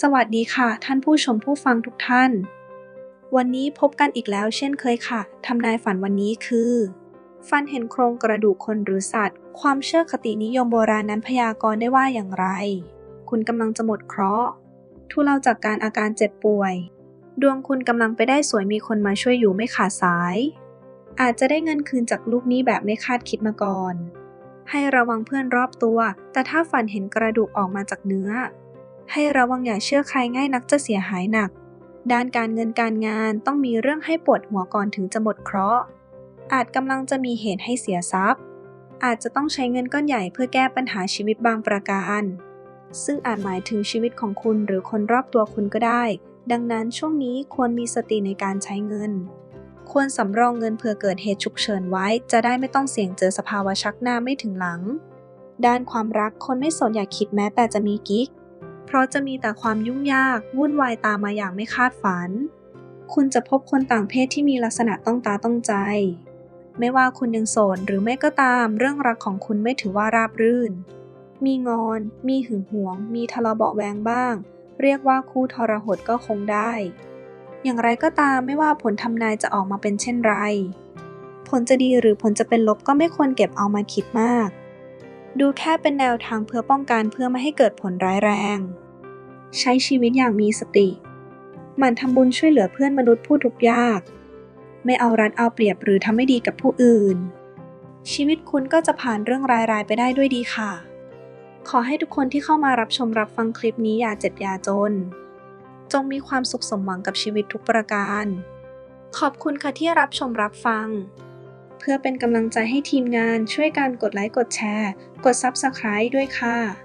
สวัสดีค่ะ ท่านผู้ชมผู้ฟังทุกท่าน วันนี้พบกันอีกแล้วเช่นเคยค่ะทำนายฝันวันนี้คือ ฟันเห็นโครงกระดูกคนหรือสัตว์ ความเชื่อคตินิยมโบราณนั้นพยากรณ์ได้ว่าอย่างไร คุณกำลังจะหมดเคราะห์ทุเลาจากการอาการเจ็บป่วย ดวงคุณกำลังไปได้สวยมีคนมาช่วยอยู่ไม่ขาดสาย อาจจะได้เงินคืนจากลูกนี้แบบไม่คาดคิดมาก่อน ให้ระวังเพื่อนรอบตัว แต่ถ้าฝันเห็นกระดูกออกมาจากเนื้อ ให้ระวังอย่าเชื่อใครง่ายนักจะเสียหายหนัก ด้านการเงินการงานต้องมีเรื่องให้ปวดหัวก่อนถึงจะหมดเคราะห์ อาจกำลังจะมีเหตุให้เสียทรัพย์ อาจจะต้องใช้เงินก้อนใหญ่เพื่อแก้ปัญหาชีวิตบางประการ ซึ่งอาจหมายถึงชีวิตของคุณหรือคนรอบตัวคุณก็ได้ ดังนั้นช่วงนี้ควรมีสติในการใช้เงิน ควรสำรองเงินเผื่อเกิดเหตุฉุกเฉินไว้ จะได้ไม่ต้องเสี่ยงเจอสภาวะชักหน้าไม่ถึงหลัง ด้านความรักคนไม่สนอยากคิดแม้แต่จะมีกิ๊ก ราะจะมีแต่ความยุ่งยากวุ่นวายตามมาอย่างไม่คาดฝัน คุณจะพบคนต่างเพศที่มีลักษณะต้องตาต้องใจ ไม่ว่าคุณยังโสดหรือไม่ก็ตามเรื่องรักของคุณไม่ถือว่าราบรื่น มีงอน มีหึงหวง มีทะเลาะเบาะแวงบ้าง เรียกว่าคู่ทรหดก็คงได้ อย่างไรก็ตามไม่ว่าผลทำนายจะออกมาเป็นเช่นไร ผลจะดีหรือผลจะเป็นลบก็ไม่ควรเก็บเอามาคิดมากดูแค่เป็นแนวทางเพื่อป้องกันเพื่อไม่ให้เกิดผลร้ายแรง ใช้ชีวิตอย่างมีสติหมั่นทำบุญช่วยเหลือเพื่อนมนุษย์ผู้ทุกข์ยาก ไม่เอารัดเอาเปรียบหรือทำไม่ดีกับผู้อื่น ชีวิตคุณก็จะผ่านเรื่องร้ายๆไปได้ด้วยดีค่ะ ขอให้ทุกคนที่เข้ามารับชมรับฟังคลิปนี้อย่าเจ็บอย่าจน จงมีความสุขสมหวังกับชีวิตทุกประการ ขอบคุณค่ะที่รับชมรับฟัง เพื่อเป็นกำลังใจให้ทีมงานช่วยกันกดไลค์กดแชร์ กด Subscribe ด้วยค่ะ